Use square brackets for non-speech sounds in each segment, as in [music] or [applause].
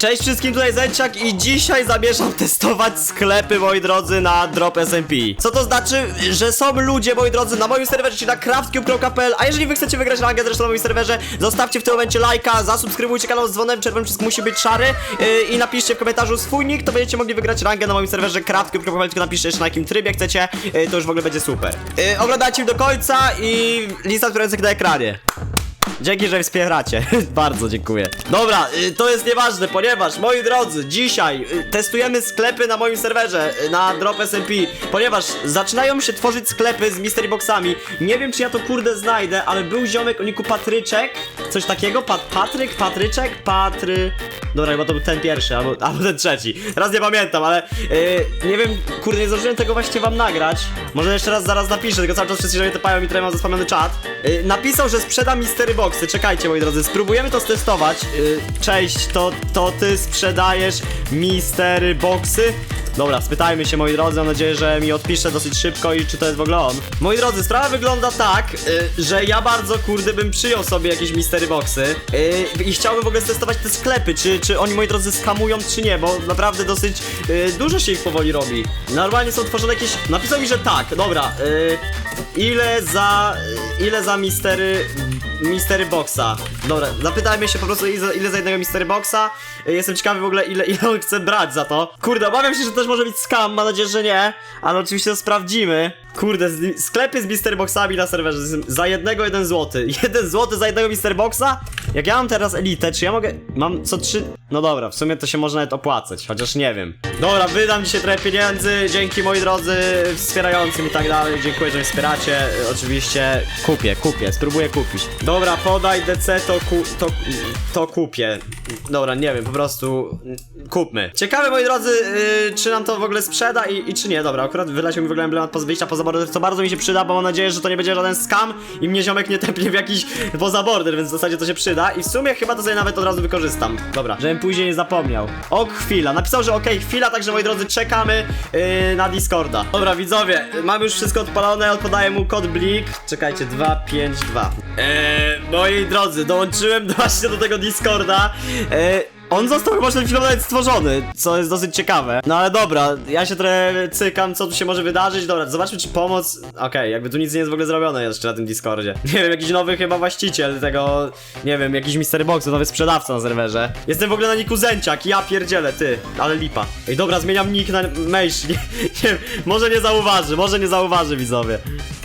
Cześć wszystkim, tutaj Zęciak i dzisiaj zamierzam testować sklepy, moi drodzy, na Drop SMP. Co to znaczy, że są ludzie, moi drodzy, na moim serwerze, czyli na craftcube.pl, a jeżeli wy chcecie wygrać rangę zresztą na moim serwerze, zostawcie w tym momencie lajka, zasubskrybujcie kanał z dzwonem, czerwonym przycisk musi być szary yy, i napiszcie w komentarzu swój nick, to będziecie mogli wygrać rangę na moim serwerze craftcube.pl, tylko napiszcie jeszcze na jakim trybie chcecie, yy, to już w ogóle będzie super. Yy, oglądajcie do końca i lista któręcych na ekranie. Dzięki, że wspieracie. [laughs] Bardzo dziękuję. Dobra, y, to jest nieważne, ponieważ, moi drodzy, dzisiaj y, testujemy sklepy na moim serwerze, y, na Drop SMP, ponieważ zaczynają się tworzyć sklepy z mystery boxami. Nie wiem, czy ja to kurde znajdę, ale był ziomek o niku Patryczek, coś takiego, Pat Patryk, Patryczek, Patry... Dobra, chyba to był ten pierwszy, albo, albo ten trzeci. Teraz nie pamiętam, ale y, nie wiem, kurde, nie zdążyłem tego właśnie wam nagrać. Może jeszcze raz zaraz napiszę, tylko cały czas wszyscy, że mnie tepają i tutaj mam zaspamiony czat. Y, napisał, że sprzeda mystery boxy. Czekajcie, moi drodzy, spróbujemy to stestować. Y, cześć, to, to ty sprzedajesz mystery boxy? Dobra, spytajmy się, moi drodzy, mam nadzieję, że mi odpisze dosyć szybko i czy to jest w ogóle on. Moi drodzy, sprawa wygląda tak, y, że ja bardzo, kurde, bym przyjął sobie jakieś mystery boxy y, i chciałbym w ogóle testować te sklepy, czy, czy oni, moi drodzy, skamują, czy nie, bo naprawdę dosyć dużo się ich powoli robi. Normalnie są tworzone jakieś... Napisał mi, że tak, dobra, ile za... ile za mystery... Mystery Boxa. Dobra, zapytajmy się po prostu ile za, jednego Mystery Boxa. Y, Jestem ciekawy w ogóle ile, ile on chce brać za to. Kurde, obawiam się, że też może być scam, mam nadzieję, że nie. Ale oczywiście to sprawdzimy. Kurde, sklepy z Mystery Boxami na serwerze za jednego jeden złoty. [laughs] Jeden złoty za jednego Mystery Boxa? Jak ja mam teraz elitę, czy ja mogę... Mam co trzy... No dobra, w sumie to się może nawet opłacać, chociaż nie wiem. Dobra, wydam dzisiaj trochę pieniędzy, dzięki moi drodzy wspierającym i tak dalej. Dziękuję, że mnie wspieracie. Y, Oczywiście kupię, kupię, spróbuję kupić. Dobra, podaj DC, to, ku, to, to kupię. Dobra, nie wiem, po prostu kupmy. Ciekawe, moi drodzy, yy, czy nam to w ogóle sprzeda i, i czy nie. Dobra, akurat wyleciał mi w ogóle emblemat wyjścia poza border, co bardzo mi się przyda, bo mam nadzieję, że to nie będzie żaden scam i mnie ziomek nie tepnie w jakiś poza border, więc w zasadzie to się przyda. I w sumie chyba to sobie nawet od razu wykorzystam. Dobra, żebym później nie zapomniał. O, chwila. Napisał, że okej, chwila, także moi drodzy, czekamy yy, na Discorda. Dobra, widzowie, mamy już wszystko odpalone, odpodaję mu kod blik. Czekajcie, 252. Eee, moi drodzy, dołączyłem właśnie do tego Discorda. Eee, on został chyba ten film nawet stworzony, co jest dosyć ciekawe. No ale dobra, ja się trochę cykam, co tu się może wydarzyć. Dobra, zobaczmy, czy pomoc. Okej, jakby tu nic nie jest w ogóle zrobione jeszcze na tym Discordzie. [laughs] Nie wiem, jakiś nowy chyba właściciel tego. Nie wiem, jakiś Mystery Box, nowy sprzedawca na serwerze. Jestem w ogóle na niku Zęciak, ja pierdzielę, ty, ale lipa. Ej, dobra, zmieniam nick na Mejsz. [laughs] Nie, nie, może nie zauważy, może nie zauważy, widzowie.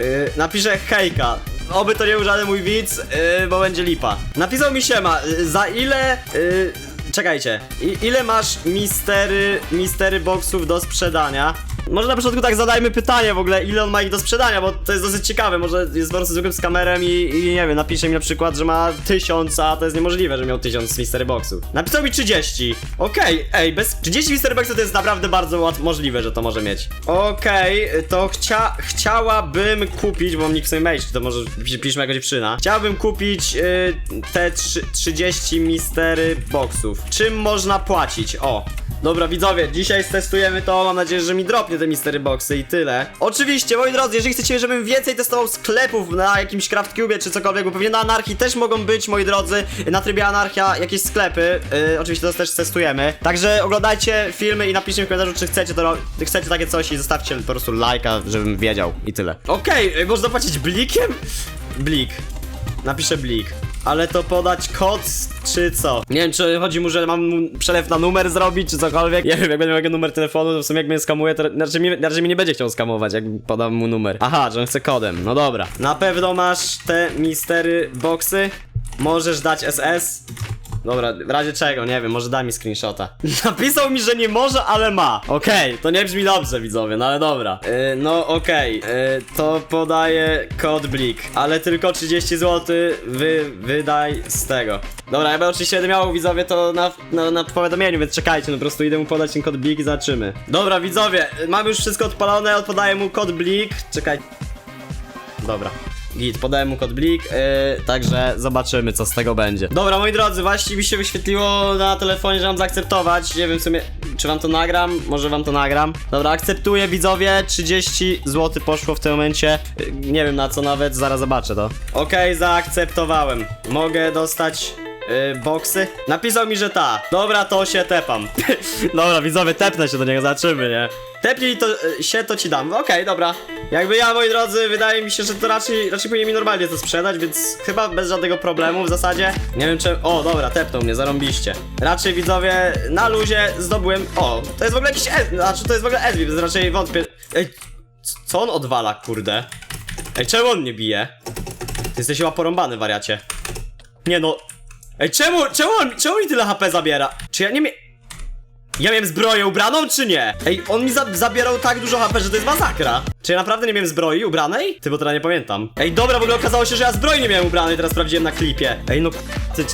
Yy, napiszę hejka. Oby to nie był żaden mój widz, yy, bo będzie lipa. Napisał mi siema, yy, za ile. Yy, czekajcie, I, ile masz mistery, mistery boxów do sprzedania? Może na początku tak zadajmy pytanie w ogóle, ile on ma ich do sprzedania, bo to jest dosyć ciekawe, może jest po prostu zwykłym z kamerem i, i nie wiem, napisze mi na przykład, że ma tysiąc, a to jest niemożliwe, że miał tysiąc mistery boxów. Napisał mi 30. Okej, ej, bez 30 mistery boxów to jest naprawdę bardzo możliwe, że to może mieć. Okej, to chcia, chciałabym kupić, bo nick w sobie mage, to może pisz- piszmy jako dziewczyna. Chciałabym kupić y, te trzy- 30 mistery boxów. Czym można płacić? O. Dobra, widzowie, dzisiaj testujemy to. Mam nadzieję, że mi dropnie te mystery boxy i tyle. Oczywiście, moi drodzy, jeżeli chcecie, żebym więcej testował sklepów na jakimś CraftCube czy cokolwiek, bo pewnie na anarchii też mogą być, moi drodzy, na trybie anarchia jakieś sklepy. Yy, oczywiście to też testujemy. Także oglądajcie filmy i napiszcie w komentarzu, czy chcecie to chcecie takie coś i zostawcie po prostu lajka, żebym wiedział i tyle. Okej, yy, można płacić blikiem? Blik. Napiszę blik. Ale to podać kod, czy co? Nie wiem, czy chodzi mu, że mam przelew na numer zrobić, czy cokolwiek. Nie wiem, jak będę miał numer telefonu, to w sumie jak mnie skamuje, to raczej mnie, raczej mnie nie będzie chciał skamować, jak podam mu numer. Aha, że on chce kodem, no dobra. Na pewno masz te mistery boxy. Możesz dać SS. Dobra, w razie czego, nie wiem, może da mi screenshota. [laughs] Napisał mi, że nie może, ale ma. Okej, to nie brzmi dobrze, widzowie, no ale dobra. Yy, no okej, yy, to podaję kod blik, ale tylko 30 zł wy, wydaj z tego. Dobra, ja bym oczywiście będę miał, widzowie, to na, na, na powiadomieniu, więc czekajcie, no po prostu idę mu podać ten kod blik i zobaczymy. Dobra, widzowie, mam już wszystko odpalone, odpodaję mu kod blik. Czekaj. Dobra. Git, podałem mu kod blik, yy, także zobaczymy co z tego będzie. Dobra, moi drodzy, właśnie mi się wyświetliło na telefonie, że mam zaakceptować. Nie wiem w sumie, czy wam to nagram, może wam to nagram. Dobra, akceptuję widzowie, 30 zł poszło w tym momencie. Yy, nie wiem na co nawet, zaraz zobaczę to. Okej, zaakceptowałem. Mogę dostać yy, boksy? Napisał mi, że ta. Dobra, to się tepam. [laughs] dobra, widzowie, tepnę się do niego, zobaczymy, nie? Tepnij to, y, się, to ci dam. Okej, dobra. Jakby ja, moi drodzy, wydaje mi się, że to raczej, raczej powinien mi normalnie to sprzedać, więc chyba bez żadnego problemu w zasadzie. Nie wiem czy... O, dobra, tepnął mnie, zarąbiście. Raczej, widzowie, na luzie zdobyłem... O, to jest w ogóle jakiś... E... Znaczy, to jest w ogóle Edwin, więc raczej wątpię... Ej, co on odwala, kurde? Ej, czemu on mnie bije? Ty jesteś chyba porąbany, wariacie. Nie no... Ej, czemu, czemu on, czemu mi tyle HP zabiera? Czy ja nie mie... Ja miałem zbroję ubraną, czy nie? Ej, on mi za zabierał tak dużo HP, że to jest masakra. Czy ja naprawdę nie miałem zbroi ubranej? Ty, bo teraz nie pamiętam. Ej, dobra, w ogóle okazało się, że ja zbroi nie miałem ubranej, teraz sprawdziłem na klipie. Ej, no, ty,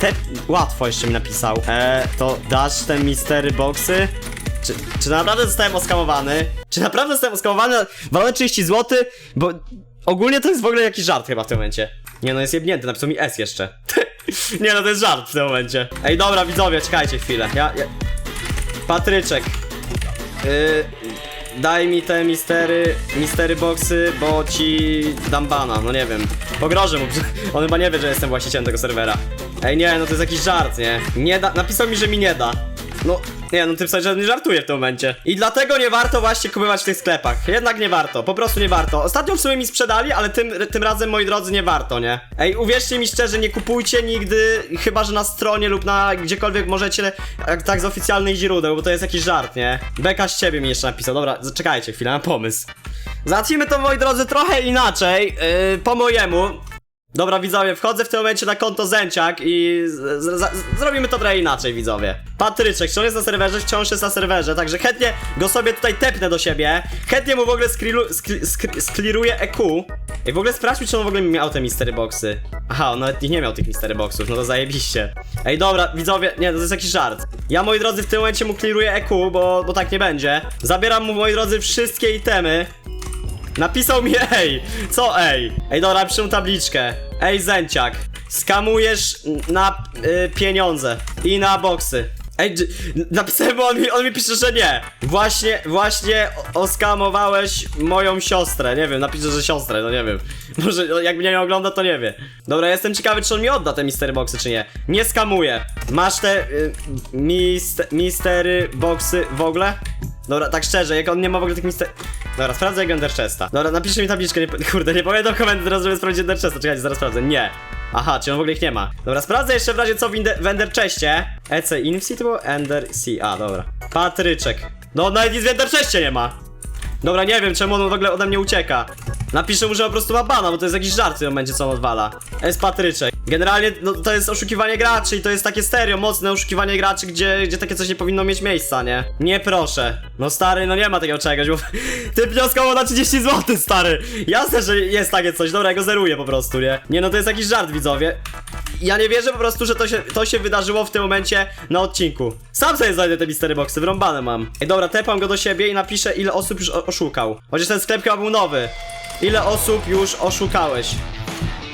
te, łatwo jeszcze mi napisał. Eee, to dasz te mystery boxy? Czy, czy naprawdę zostałem oskamowany? Czy naprawdę zostałem oskamowany? Walę 30 zł, bo ogólnie to jest w ogóle jakiś żart chyba w tym momencie. Nie no, jest jebnięty, napisał mi S jeszcze. [laughs] nie no, to jest żart w tym momencie. Ej, dobra, widzowie, czekajcie chwilę. Ja, ja... Patryczek. Yy, daj mi te mistery, mistery boxy, bo ci dam bana, no nie wiem. Pogrożę mu, [laughs] on chyba nie wie, że jestem właścicielem tego serwera. Ej, nie, no to jest jakiś żart, nie? Nie da, napisał mi, że mi nie da. No, nie, no ty w sensie nie żartuję w tym momencie. I dlatego nie warto właśnie kupować w tych sklepach. Jednak nie warto, po prostu nie warto. Ostatnio w sumie mi sprzedali, ale tym, tym razem, moi drodzy, nie warto, nie? Ej, uwierzcie mi szczerze, nie kupujcie nigdy, chyba że na stronie lub na gdziekolwiek możecie, tak z oficjalnych źródeł, bo to jest jakiś żart, nie? Beka z ciebie mi jeszcze napisał. Dobra, czekajcie chwilę, mam pomysł. Załatwimy to, moi drodzy, trochę inaczej, yy, po mojemu. Dobra, widzowie, wchodzę w tym momencie na konto Zęciak i z, z, zrobimy to trochę inaczej, widzowie. Patryczek, czy on jest na serwerze? Wciąż jest na serwerze, także chętnie go sobie tutaj tepnę do siebie. Chętnie mu w ogóle skrilu, skli, skli, skliruję EQ. I w ogóle sprawdźmy, czy on w ogóle miał te mystery boxy. Aha, on nawet nie miał tych mystery boxów, no to zajebiście. Ej, dobra, widzowie, nie, to jest jakiś żart. Ja, moi drodzy, w tym momencie mu kliruję EQ, bo, bo tak nie będzie. Zabieram mu, moi drodzy, wszystkie itemy. Napisał mi ej! Co ej? Ej, dobra, piszę tabliczkę. Ej, Zęciak, skamujesz na y, pieniądze i na boksy. Ej, napisałem, bo on mi, on mi pisze, że nie. Właśnie, właśnie oskamowałeś moją siostrę. Nie wiem, napiszę, że siostrę, no nie wiem. [laughs] Może no, jak mnie nie ogląda, to nie wie. Dobra, jestem ciekawy, czy on mi odda te mystery boxy, czy nie. Nie skamuję. Masz te y, mist, mystery boxy w ogóle? Dobra, tak szczerze, jak on nie ma w ogóle tych mister... Dobra, sprawdzę jego Ender Chesta. Dobra, napiszcie mi tabliczkę, nie, [laughs] kurde, nie pamiętam komendy teraz, żeby sprawdzić Ender Chesta. Czekajcie, zaraz sprawdzę. Nie. Aha, czy on w ogóle ich nie ma. Dobra, sprawdzę jeszcze w razie co w, Inde- w Ender. EC Infi to było Ender C. A, dobra. Patryczek. No, nawet nic w Ender nie ma. Dobra, nie wiem czemu on w ogóle ode mnie ucieka. Napiszę mu, że po prostu ma bana, bo to jest jakiś żart w tym momencie, co on odwala. Jest Patryczek. Generalnie no, to jest oszukiwanie graczy i to jest takie stereo, mocne oszukiwanie graczy, gdzie, gdzie takie coś nie powinno mieć miejsca, nie? Nie proszę. No stary, no nie ma takiego czegoś, bo [laughs] ty wnioskował na 30 zł, stary. Jasne, że jest takie coś, dobra, ja go zeruję po prostu, nie? Nie, no to jest jakiś żart, widzowie. Ja nie wierzę po prostu, że to się, to się wydarzyło w tym momencie na odcinku. Sam sobie znajdę te mystery boxy, wrąbane mam. Ej, dobra, tepam go do siebie i napiszę, ile osób już oszukał. Chociaż ten sklep chyba był nowy. Ile osób już oszukałeś?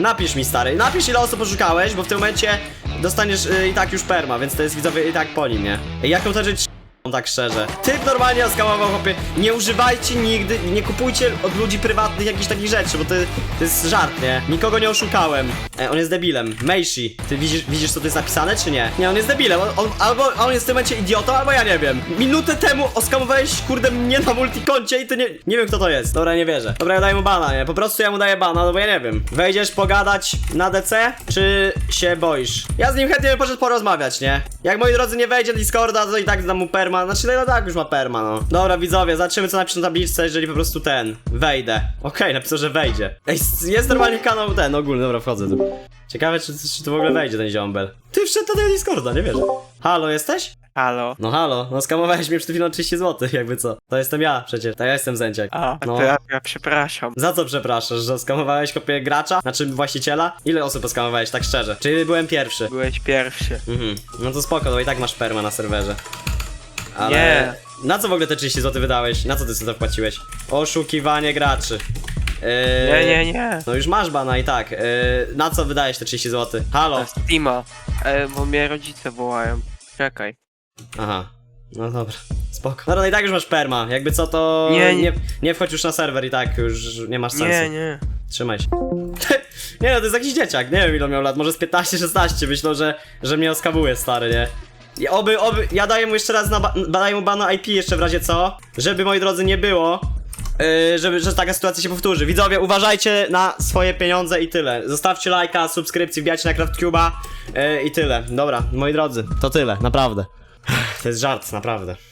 Napisz mi, stary, napisz ile osób oszukałeś, bo w tym momencie dostaniesz y, i tak już perma, więc to jest widzowie i tak po nim, nie? Jaką to rzecz tak szczerze. Typ normalnie oskamował chłopie. Nie używajcie nigdy, nie kupujcie od ludzi prywatnych jakichś takich rzeczy, bo to, to jest żart, nie? Nikogo nie oszukałem. E, on jest debilem. Meishi, ty widzisz, widzisz co tu jest napisane, czy nie? Nie, on jest debilem. On, on, albo on jest w tym momencie idiotą, albo ja nie wiem. Minutę temu oskamowałeś, kurde, mnie na multikoncie i ty nie... Nie wiem kto to jest. Dobra, nie wierzę. Dobra, ja daję mu bana, nie? Po prostu ja mu daję bana, no bo ja nie wiem. Wejdziesz pogadać na DC, czy się boisz? Ja z nim chętnie bym poszedł porozmawiać, nie? Jak moi drodzy nie wejdzie Discorda, to i tak dam mu perma. Znaczy, no tak już ma perma, no. Dobra, widzowie, zobaczymy co napisze na tabliczce, jeżeli po prostu ten, wejdę. Okej, napisał, że wejdzie. Ej, jest normalnie kanał ten, ogólny, dobra, wchodzę tu. Ciekawe, czy, czy tu w ogóle wejdzie ten ziombel. Ty wszedł do tego Discorda, nie wierzę. Halo, jesteś? Halo. No halo, no skamowałeś mnie przed chwilą 30 zł, jakby co. To jestem ja przecież, to ja jestem Zęciak. A, No. to ja, ja przepraszam. Za co przepraszasz, że skamowałeś kopię gracza? Znaczy właściciela? Ile osób poskamowałeś, tak szczerze? Czyli byłem pierwszy? Byłeś pierwszy. Mhm, no to spoko, to i tak masz perma na serwerze. Ale... Nie. Na co w ogóle te 30 zł wydałeś? Na co ty sobie to wpłaciłeś? Oszukiwanie graczy. Yy... Nie, nie, nie. No już masz bana i tak. Yy... Na co wydałeś te 30 zł? Halo? To Steama. E, bo mnie rodzice wołają. Czekaj. Aha. No dobra. Spoko. No, no i tak już masz perma, jakby co to... Nie, nie, nie. nie wchodź już na serwer i tak już nie masz sensu. Nie, nie. Trzymaj się. [laughs] nie no, to jest jakiś dzieciak, nie wiem ile miał lat, może z 15-16, myślą, że, że mnie oskabuje stary, nie? Oby, oby, ja daję mu jeszcze raz na, ba daję mu bana IP jeszcze w razie co, żeby moi drodzy nie było, yy, żeby, że taka sytuacja się powtórzy. Widzowie, uważajcie na swoje pieniądze i tyle. Zostawcie lajka, subskrypcji, wbijajcie na CraftCube'a yy, i tyle. Dobra, moi drodzy, to tyle, naprawdę. To jest żart, naprawdę.